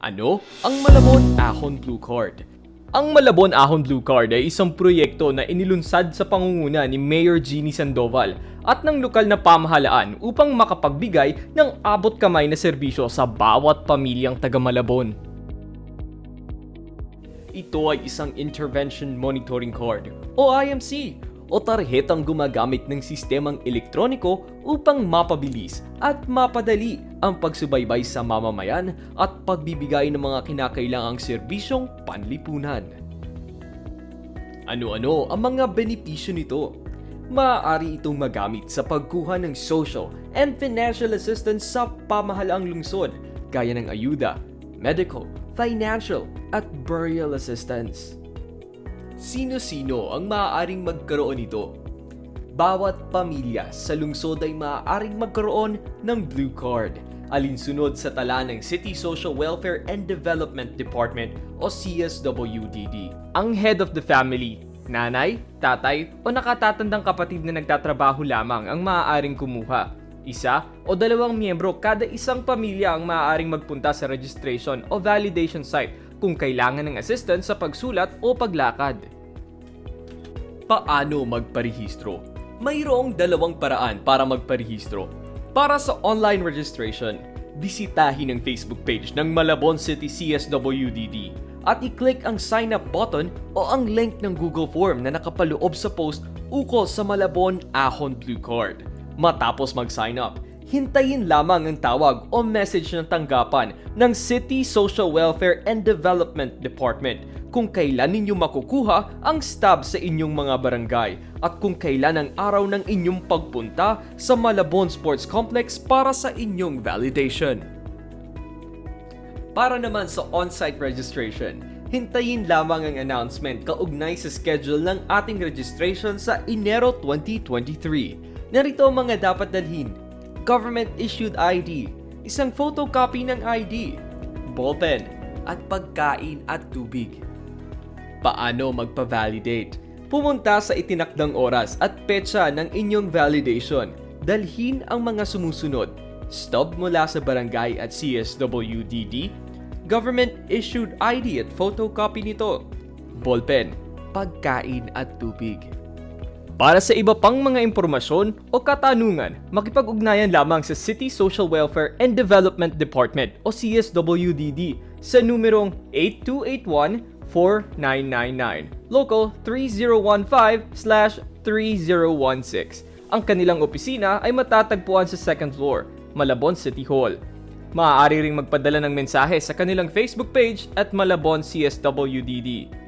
Ano? Ang Malabon Ahon Blue Card. Ang Malabon Ahon Blue Card ay isang proyekto na inilunsad sa pangunguna ni Mayor Jeannie Sandoval at ng lokal na pamahalaan upang makapagbigay ng abot kamay na serbisyo sa bawat pamilyang taga Malabon. Ito ay isang Intervention Monitoring Card o IMC o tarhetang gumagamit ng sistemang elektroniko upang mapabilis at mapadali ang pagsubaybay sa mamamayan at pagbibigay ng mga kinakailangang serbisyong panlipunan. Ano-ano ang mga benepisyo nito? Maaari itong magamit sa pagkuha ng social and financial assistance sa pamahalaang lungsod gaya ng ayuda, medical, financial, at burial assistance. Sino-sino ang maaaring magkaroon nito? Bawat pamilya sa lungsod ay maaaring magkaroon ng Blue Card, alinsunod sa tala ng City Social Welfare and Development Department o CSWDD. Ang head of the family, nanay, tatay o nakatatandang kapatid na nagtatrabaho lamang ang maaaring kumuha. Isa o dalawang miyembro kada isang pamilya ang maaaring magpunta sa registration o validation site kung kailangan ng assistance sa pagsulat o paglakad. Paano magparehistro? Mayroong dalawang paraan para magparehistro. Para sa online registration, bisitahin ang Facebook page ng Malabon City CSWDD at i-click ang sign up button o ang link ng Google Form na nakapaloob sa post ukol sa Malabon Ahon Blue Card. Matapos mag-sign up, hintayin lamang ang tawag o message ng tanggapan ng City Social Welfare and Development Department kung kailan ninyo makukuha ang stub sa inyong mga barangay at kung kailan ang araw ng inyong pagpunta sa Malabon Sports Complex para sa inyong validation. Para naman sa on-site registration, hintayin lamang ang announcement kaugnay sa schedule ng ating registration sa Enero 2023. Narito ang mga dapat dalhin. Government-issued ID, isang photocopy ng ID, ballpen, at pagkain at tubig. Paano magpa-validate? Pumunta sa itinakdang oras at petsa ng inyong validation. Dalhin ang mga sumusunod. Stub mula sa barangay at CSWDD, government-issued ID at photocopy nito, ballpen, pagkain at tubig. Para sa iba pang mga impormasyon o katanungan, makipag-ugnayan lamang sa City Social Welfare and Development Department o CSWDD sa numerong 8281-4999, local 3015-3016. Ang kanilang opisina ay matatagpuan sa second floor, Malabon City Hall. Maaari ring magpadala ng mensahe sa kanilang Facebook page at Malabon CSWDD.